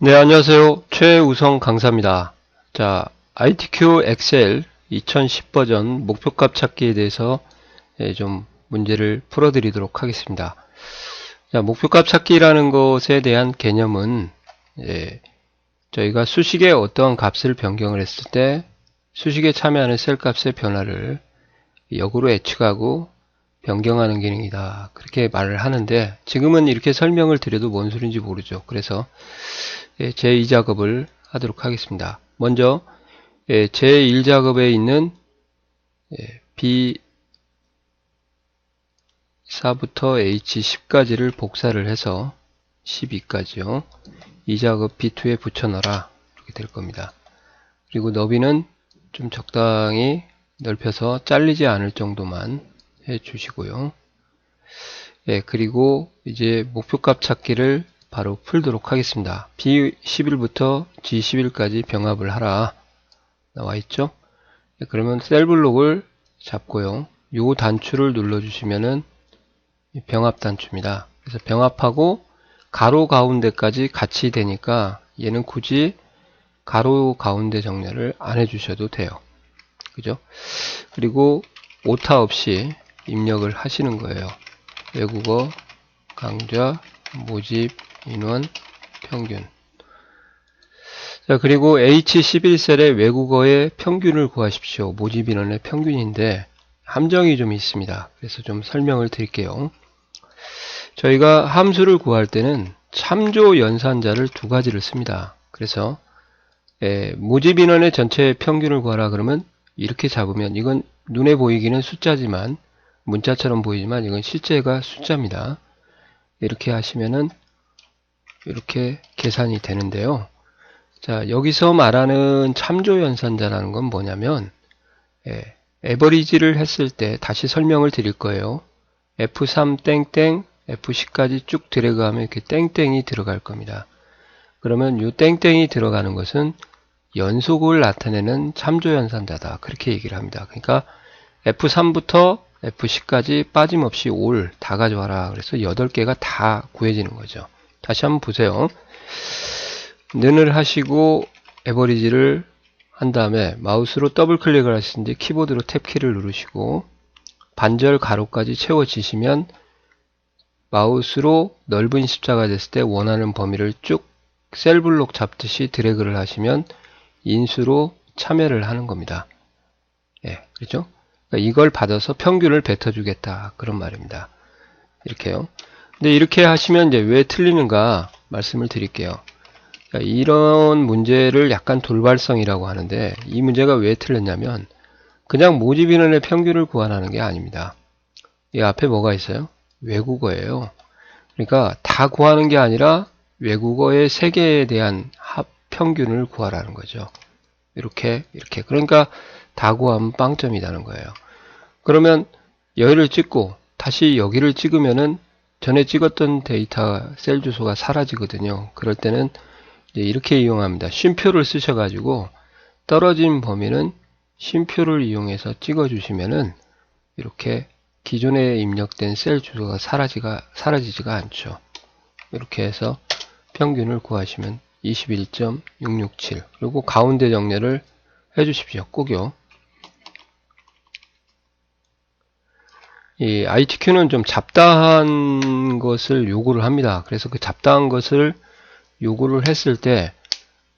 네, 안녕하세요. 최우성 강사입니다. 자, ITQ 엑셀 2010 버전 목표값 찾기에 대해서 예, 좀 문제를 풀어드리도록 하겠습니다. 자, 목표값 찾기라는 것에 대한 개념은 예, 저희가 수식에 어떠한 값을 변경을 했을 때 수식에 참여하는 셀 값의 변화를 역으로 예측하고 변경하는 기능이다. 그렇게 말을 하는데 지금은 이렇게 설명을 드려도 뭔 소리인지 모르죠. 그래서 예, 제2작업을 하도록 하겠습니다. 먼저 예, 제1작업에 있는 예, B4부터 H10까지를 복사를 해서 12까지요. 이 작업 B2에 붙여넣어라. 이렇게 될 겁니다. 그리고 너비는 좀 적당히 넓혀서 잘리지 않을 정도만 해 주시고요. 예, 그리고 이제 목표값 찾기를 바로 풀도록 하겠습니다. B11부터 G11까지 병합을 하라. 나와 있죠? 예, 그러면 셀 블록을 잡고요. 요 단추를 눌러주시면은 병합 단추입니다. 그래서 병합하고 가로 가운데까지 같이 되니까 얘는 굳이 가로 가운데 정렬을 안 해주셔도 돼요. 그죠? 그리고 오타 없이 입력을 하시는 거예요. 외국어 강좌 모집 인원 평균 자 그리고 H11셀의 외국어의 평균을 구하십시오. 모집 인원의 평균인데 함정이 좀 있습니다. 그래서 좀 설명을 드릴게요. 저희가 함수를 구할 때는 참조 연산자를 두 가지를 씁니다. 그래서 예, 모집 인원의 전체 평균을 구하라 그러면 이렇게 잡으면 이건 눈에 보이기는 숫자지만 문자처럼 보이지만 이건 실제가 숫자입니다. 이렇게 하시면은 이렇게 계산이 되는데요. 자 여기서 말하는 참조 연산자라는 건 뭐냐면 예, 에버리지를 했을 때 다시 설명을 드릴 거예요. F3 땡땡 F10까지 쭉 드래그하면 이렇게 땡땡이 들어갈 겁니다. 그러면 이 땡땡이 들어가는 것은 연속을 나타내는 참조 연산자다. 그렇게 얘기를 합니다. 그러니까 F3부터 F10까지 빠짐없이 올 다 가져와라. 그래서 8개가 다 구해지는 거죠. 다시 한번 보세요. 는을 하시고 에버리지를 한 다음에 마우스로 더블 클릭을 하시는지 키보드로 탭키를 누르시고 반절 가로까지 채워지시면 마우스로 넓은 십자가 됐을 때 원하는 범위를 쭉 셀 블록 잡듯이 드래그를 하시면 인수로 참여를 하는 겁니다. 예, 그렇죠? 그러니까 이걸 받아서 평균을 뱉어주겠다. 그런 말입니다. 이렇게요. 근데 이렇게 하시면 이제 왜 틀리는가 말씀을 드릴게요. 그러니까 이런 문제를 약간 돌발성이라고 하는데 이 문제가 왜 틀렸냐면 그냥 모집 인원의 평균을 구하라는 게 아닙니다. 이 앞에 뭐가 있어요? 외국어예요. 그러니까 다 구하는 게 아니라 외국어의 세계에 대한 합 평균을 구하라는 거죠. 이렇게 이렇게 그러니까 다 구하면 빵점이라는 거예요. 그러면 여기를 찍고 다시 여기를 찍으면은 전에 찍었던 데이터 셀 주소가 사라지거든요. 그럴 때는 이렇게 이용합니다. 쉼표를 쓰셔가지고 떨어진 범위는 쉼표를 이용해서 찍어주시면은 이렇게 기존에 입력된 셀 주소가 사라지가, 사라지지가 않죠. 이렇게 해서 평균을 구하시면 21.667 그리고 가운데 정렬을 해 주십시오. 꼭요. 이 ITQ는 좀 잡다한 것을 요구를 합니다. 그래서 그 잡다한 것을 요구를 했을 때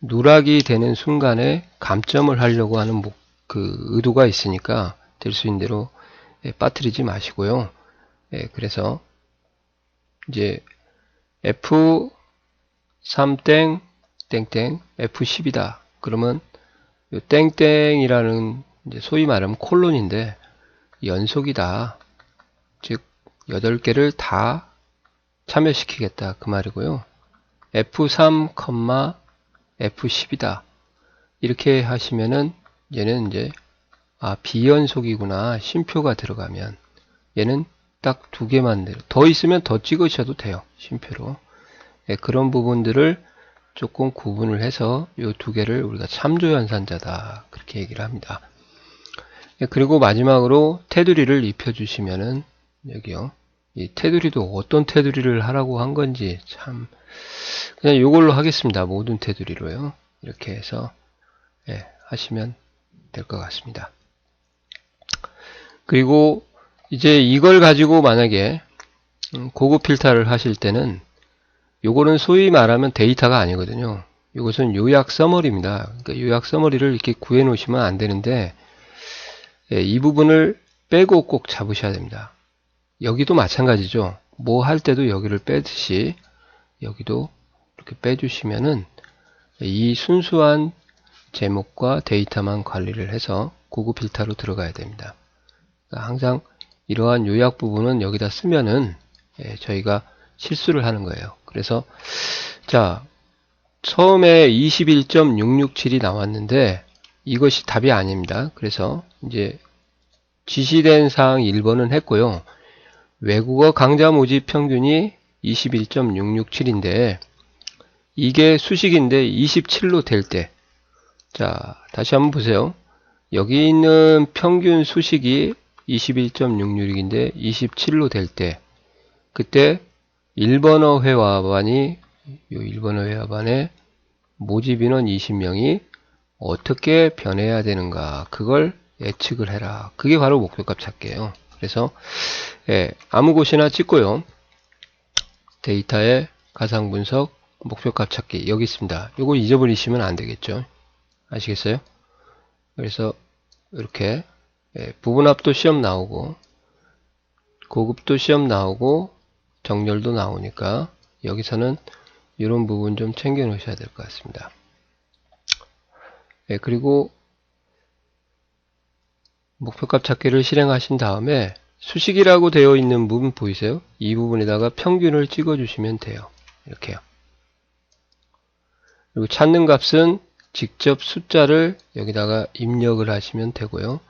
누락이 되는 순간에 감점을 하려고 하는 그 의도가 있으니까 될 수 있는 대로 예, 빠뜨리지 마시고요. 예, 그래서 이제 F3땡 땡땡 F10이다. 그러면 땡땡이라는 소위 말하면 콜론인데 연속이다. 즉 8개를 다 참여시키겠다. 그 말이고요. F3, F10이다. 이렇게 하시면은 얘는 이제 아 비연속이구나. 쉼표가 들어가면. 얘는 딱 두 개만 더 있으면 더 찍으셔도 돼요. 쉼표로. 네, 그런 부분들을 조금 구분을 해서 이 두 개를 우리가 참조연산자다. 그렇게 얘기를 합니다. 네, 그리고 마지막으로 테두리를 입혀 주시면은 여기요 이 테두리도 어떤 테두리를 하라고 한 건지 참 그냥 이걸로 하겠습니다. 모든 테두리로요. 이렇게 해서 예, 하시면 될 것 같습니다. 그리고 이제 이걸 가지고 만약에 음, 고급 필터를 하실 때는 요거는 소위 말하면 데이터가 아니거든요. 이것은 요약 서머리입니다. 그러니까 요약 서머리를 이렇게 구해 놓으시면 안 되는데 예, 이 부분을 빼고 꼭 잡으셔야 됩니다. 여기도 마찬가지죠. 뭐 할 때도 여기를 빼듯이 여기도 이렇게 빼주시면은 이 순수한 제목과 데이터만 관리를 해서 고급 필터로 들어가야 됩니다. 그러니까 항상 이러한 요약 부분은 여기다 쓰면은 예, 저희가 실수를 하는 거예요. 그래서 자 처음에 21.667이 나왔는데 이것이 답이 아닙니다. 그래서 이제 지시된 사항 1번은 했고요. 외국어 강좌 모집 평균이 21.667인데 이게 수식인데 27로 될 때, 자, 다시 한번 보세요. 여기 있는 평균 수식이 21.66인데 27로 될 때, 그때 1번어 회화반이 요 1번어 회화반에 모집 인원 20명이 어떻게 변해야 되는가 그걸 예측을 해라. 그게 바로 목표값 찾기예요. 그래서 예, 아무 곳이나 찍고요. 데이터의 가상 분석 목표값 찾기 여기 있습니다. 이거 잊어버리시면 안 되겠죠. 아시겠어요? 그래서 이렇게 예, 부분합도 시험 나오고 고급도 시험 나오고 정렬도 나오니까 여기서는 이런 부분 좀 챙겨 놓으셔야 될 것 같습니다. 예, 그리고 목표값 찾기를 실행하신 다음에 수식이라고 되어 있는 부분 보이세요? 이 부분에다가 평균을 찍어 주시면 돼요. 이렇게요. 그리고 찾는 값은 직접 숫자를 여기다가 입력을 하시면 되고요.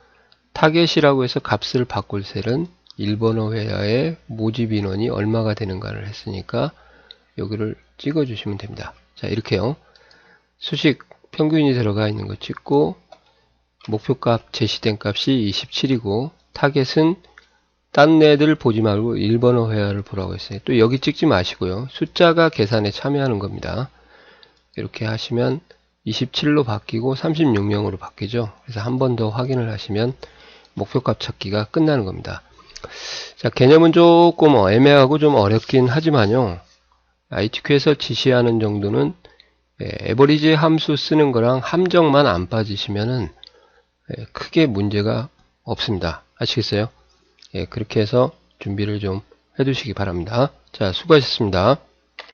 타겟이라고 해서 값을 바꿀 셀은 1번호 회화의 모집 인원이 얼마가 되는가를 했으니까 여기를 찍어 주시면 됩니다. 자 이렇게요. 수식 평균이 들어가 있는 거 찍고 목표값 제시된 값이 27이고 타겟은 딴 애들 보지 말고 1번호 회화를 보라고 했어요. 또 여기 찍지 마시고요. 숫자가 계산에 참여하는 겁니다. 이렇게 하시면 27로 바뀌고 36명으로 바뀌죠. 그래서 한 번 더 확인을 하시면 목표값 찾기가 끝나는 겁니다. 자, 개념은 조금 애매하고 좀 어렵긴 하지만요. ITQ에서 지시하는 정도는 예, 에버리지 함수 쓰는 거랑 함정만 안 빠지시면은 예, 크게 문제가 없습니다. 아시겠어요? 예, 그렇게 해서 준비를 좀 해두시기 바랍니다. 자, 수고하셨습니다.